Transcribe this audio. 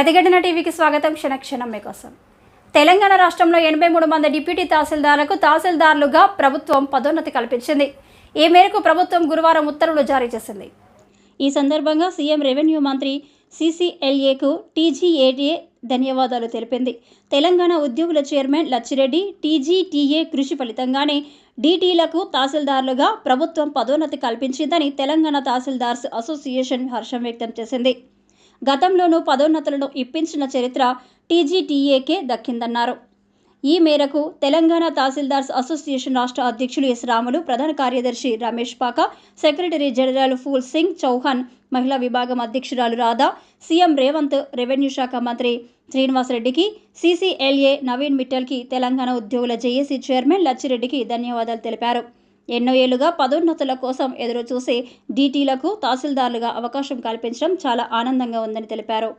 ప్రతిఘటన టీవీకి స్వాగతం. క్షణక్షణం మీకోసం. తెలంగాణ రాష్ట్రంలో ఎనభై మూడు మంది డిప్యూటీ తహసీల్దార్లకు తహసీల్దార్లుగా ప్రభుత్వం పదోన్నతి కల్పించింది. ఈ మేరకు ప్రభుత్వం గురువారం ఉత్తర్వులు జారీ చేసింది. ఈ సందర్భంగా సీఎం రెవెన్యూ మంత్రి సీసీఎల్ఏకు టీజీఏటీఏ ధన్యవాదాలు తెలిపింది. తెలంగాణ ఉద్యోగుల చైర్మన్ లచ్చిరెడ్డి టీజీటీఏ కృషి ఫలితంగానే డీటీలకు తహసీల్దార్లుగా ప్రభుత్వం పదోన్నతి కల్పించిందని తెలంగాణ తహసీల్దార్స్ అసోసియేషన్ హర్షం వ్యక్తం చేసింది. గతంలోనూ పదోన్నతులను ఇప్పించిన చరిత్ర టీజీటీఏకే దక్కిందన్నారు. ఈ మేరకు తెలంగాణ తహసీల్దార్స్ అసోసియేషన్ రాష్ట్ర అధ్యక్షులు ఎస్ రాములు ప్రధాన కార్యదర్శి రమేష్ పాక సెక్రటరీ జనరల్ ఫూల్ సింగ్ చౌహాన్ మహిళా విభాగం అధ్యక్షురాలు రాధా సీఎం రేవంత్ రెవెన్యూ శాఖ మంత్రి శ్రీనివాసరెడ్డికి సీసీఎల్ఏ నవీన్ మిట్టల్కి తెలంగాణ ఉద్యోగుల జేఏసీ చైర్మన్ లచ్చిరెడ్డికి ధన్యవాదాలు తెలిపారు. ఎన్నో ఏళ్ళుగా పదోన్నతుల కోసం ఎదురుచూసే డీటీలకు తహసీల్దార్లుగా అవకాశం కల్పించడం చాలా ఆనందంగా ఉందని తెలిపారు.